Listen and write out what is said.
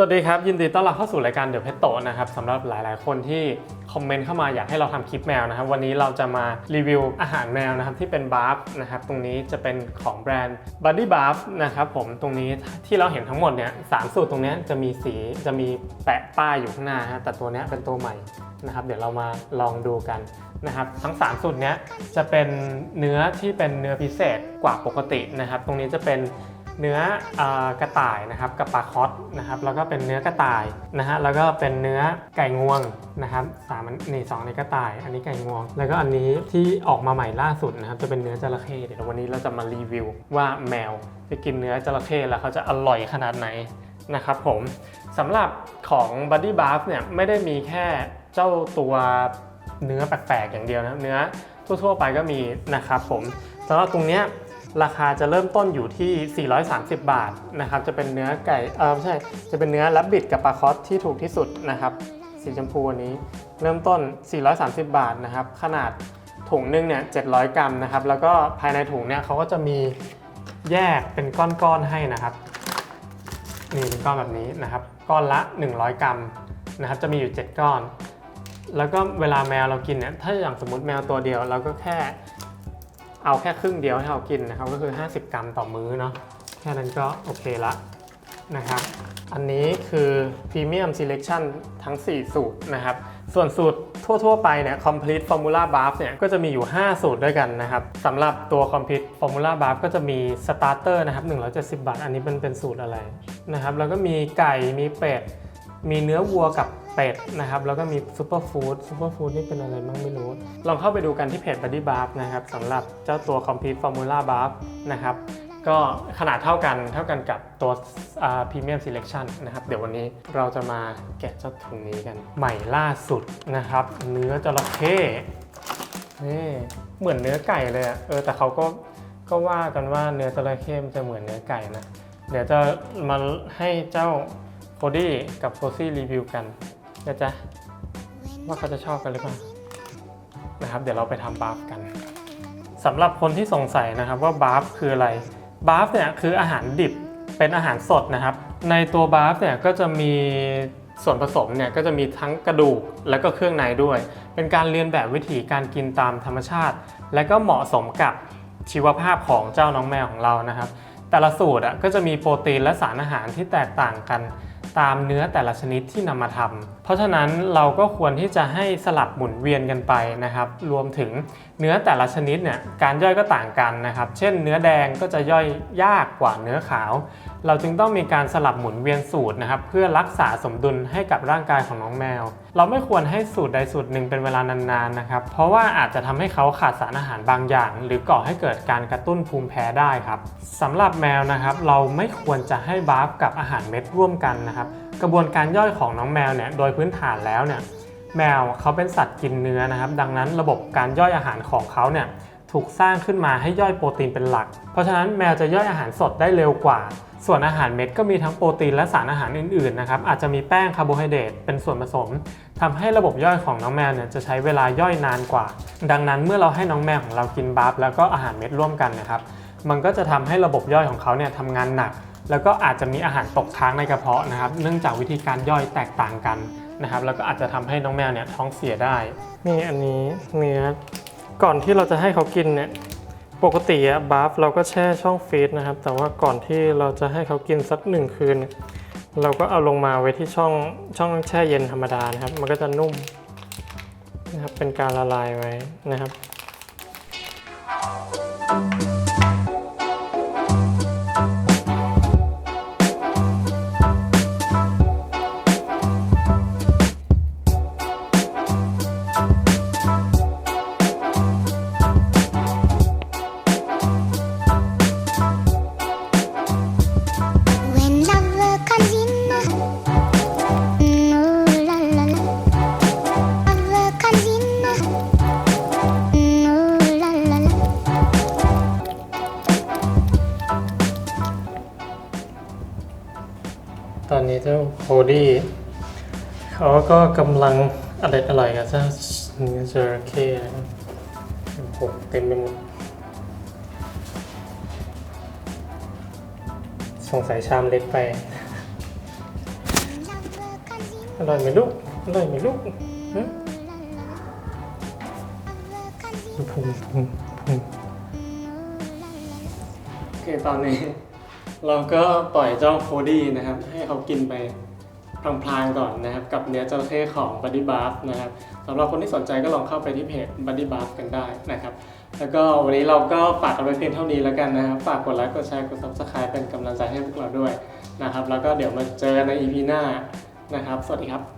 สวัสดีครับ ยินดีต้อนรับเข้าสู่รายการเด e p เพ t โตนะครับสำหรับหลาย ๆ คนที่คอมเมนต์เข้ามาอยากให้เราทำคลิปแมวนะครับ วันนี้เราจะมารีวิวอาหารแมวนะครับที่เป็นบาร์ฟนะครับตรงนี้จะเป็นของแบรนด์ Buddy Bath นะครับผมตรงนี้ที่เราเห็นทั้งหมดเนี่ยสามสูตรตรงนี้จะมีสีจะมีแปะป้ายอยู่ข้างหน้าฮะแต่ตัวนี้เป็นตัวใหม่นะครับเดี๋ยวเรามาลองดูกันนะครับทั้ง 3 สูตรเนี้ยจะเป็นเนื้อที่เป็นเนื้อพิเศษกว่าปกตินะครับตรงนี้จะเป็น เนื้ออกระต่ายนะครับกับปลาคอสนะครับแล้วก็เป็นเนื้อกระต่ายนะฮะแล้วก็เป็นเนื้อไก่งวงนะครับสามอันนี่สองในกระต่าย อันนี้ไก่งวง แล้วก็อันนี้ที่ออกมาใหม่ล่าสุดนะครับจะเป็นเนื้อจระเข้เดี๋ยววันนี้เราจะมารีวิวว่าแมวไปกินเนื้อจระเข้แล้วเขาจะอร่อยขนาดไหนนะครับผมสำหรับของ Buddy Bath เนี่ยไม่ได้มีแค่เจ้าตัวเนื้อแปลกๆอย่างเดียวนะเนื้อทั่วๆไปก็มีนะครับผมสำหรับตรงเนี้ย ราคาจะเริ่มต้นอยู่ที่ 430 บาทนะครับจะเป็นเนื้อไก่เออไม่ใช่จะเป็นเนื้อลับบิดกับปลาคอสที่ถูกที่สุดนะครับสีชมพูอันนี้ เริ่มต้น 430 บาทนะครับขนาดถุงหนึงเนี่ย 700 กรัมนะครับแล้วก็ภายในถุงเนี่ยเขาก็จะมีแยกเป็นก้อนๆให้นะครับนี่เป็นก้อนแบบนี้นะครับ ก้อนละ 100 กรัมนะครับจะมีอยู่ 7 ก้อน แล้วก็เวลาแมวเรากินเนี่ยถ้าอย่างสมมติแมวตัวเดียวเราก็แค่ เอาแค่ครึ่งเดียวให้เรากินนะครับก็คือ 50 กรัมต่อมื้อเนาะแค่นั้นก็โอเคละนะครับ อันนี้คือ Premium Selection ทั้ง 4 สูตรนะครับ ส่วนสูตรทั่ว ๆ ไปเนี่ย Complete Formula Bath เนี่ยก็จะมีอยู่ 5 สูตรด้วยกันนะครับสำหรับตัว Complete Formula Bath ก็จะมี Starter นะครับ170 บาท อันนี้เป็นเป็นสูตรอะไรนะครับ แล้วก็มีไก่มีเป็ดมีเนื้อวัวกับ เป็ดนะครับแล้วก็มีซูเปอร์ฟู้ดซูเปอร์ฟู้ดนี่เป็นอะไรบ้างไม่รู้ ลองเข้าไปดูกันที่เพจ Buddy Bath นะครับสำหรับเจ้าตัว Complete Formula Bath นะครับก็ขนาดเท่ากันเท่ากันกับตัวอ่า Premium Selection นะครับ เดี๋ยววันนี้เราจะมาแกะเจ้าถุงนี้กัน ใหม่ล่าสุดนะครับ เนื้อจระเข้นี่เหมือนเนื้อไก่เลยอะเออแต่เขาก็ก็ว่ากันว่าเนื้อจระเข้มันจะเหมือนเนื้อไก่นะ เดี๋ยวจะมาให้เจ้าโคดี้กับโคซี่รีวิวกัน นะจ๊ะว่าเขาจะชอบกันหรือเปล่านะครับ เดี๋ยวเราไปทำบาฟกันสำหรับคนที่สงสัยนะครับว่าบาฟคืออะไรบาฟเนี่ยคืออาหารดิบเป็นอาหารสดนะครับ ในตัวบาฟเนี่ยก็จะมีส่วนผสมเนี่ยก็จะมีทั้งกระดูกและก็เครื่องในด้วย เป็นการเรียนแบบวิธีการกินตามธรรมชาติ และก็เหมาะสมกับชีวภาพของเจ้าน้องแมวของเรานะครับ แต่ละสูตรอะก็จะมีโปรตีนและสารอาหารที่แตกต่างกัน ตามเนื้อแต่ละชนิดที่นำมาทำเพราะฉะนั้นเราก็ควรที่จะให้สลับหมุนเวียนกันไปนะครับ รวมถึงเนื้อแต่ละชนิดเนี่ยการย่อยก็ต่างกันนะครับ เช่น เนื้อแดงก็จะย่อยยากกว่าเนื้อขาว เราจึงต้องมีการสลับหมุนเวียนสูตรนะครับ เพื่อรักษาสมดุลให้กับร่างกายของน้องแมว เราไม่ควรให้สูตรใดสูตรหนึ่งเป็นเวลานานๆนะครับ เพราะว่าอาจจะทำให้เขาขาดสารอาหารบางอย่าง หรือก่อให้เกิดการกระตุ้นภูมิแพ้ได้ครับสำหรับแมวนะครับ เราไม่ควรจะให้บาฟกับอาหารเม็ดร่วมกันนะครับ กระบวนการย่อยของน้องแมวเนี่ยโดยพื้นฐานแล้วเนี่ยแมวเขาเป็นสัตว์กินเนื้อนะครับ ดังนั้นระบบการย่อยอาหารของเขาเนี่ยถูกสร้างขึ้นมาให้ย่อยโปรตีนเป็นหลัก เพราะฉะนั้นแมวจะย่อยอาหารสดได้เร็วกว่า ส่วนอาหารเม็ดก็มีทั้งโปรตีนและสารอาหารอื่นๆนะครับอาจจะมีแป้งคาร์โบไฮเดรตเป็นส่วนผสมทำให้ระบบย่อยของน้องแมวเนี่ยจะใช้เวลาย่อยนานกว่า ดังนั้นเมื่อเราให้น้องแมวของเรากินบัฟแล้วก็อาหารเม็ดร่วมกันนะครับมันก็จะทำให้ระบบย่อยของเขาเนี่ยทำงานหนัก แล้วก็อาจจะมีอาหารตกค้างในกระเพาะนะครับเนื่องจากวิธีการย่อยแตกต่างกันนะครับแล้วก็อาจจะทำให้น้องแมวเนี่ยท้องเสียได้นี่อันนี้เนื้อก่อนที่เราจะให้เขากินเนี่ย ปกติอะบาฟเราก็แช่ช่องฟรีซนะครับ แต่ว่าก่อนที่เราจะให้เขากินสักหนึ่งคืน เราก็เอาลงมาไว้ที่ช่องช่องแช่เย็นธรรมดานะครับ มันก็จะนุ่มนะครับเป็นการละลายไว้นะครับ ตอนนี้เจ้าโฮดี้เขาก็กำลังอร่อยอร่อยกับเจ้าเนื้อจระเข้นะครับโอ้โหเต็มไปหมด สงสัยชามเล็กไป อร่อยไหมลูก อร่อยไหมลูกฮะพุงพุงพุงโอเคตอนนี้ เราก็ปล่อยเจ้าโคดี้นะครับ ให้เขากินไปพลางๆก่อนนะครับ กับเนื้อจระเข้ของบั d ดี้บาร์ฟนะครับสำหรับคนที่สนใจก็ลองเข้าไปที่เพจบั d ดี้บาร์ฟกันได้นะครับ แล้วก็วันนี้เราก็ฝากกันไว้เพียงเท่านี้แล้วกันนะครับ ฝากกดไลค์ กดแชร์ กด Subscribe เป็นกำลังใจให้พวกเราด้วยนะครับ แล้วก็เดี๋ยวมาเจอกันใน EP หน้านะครับ สวัสดีครับ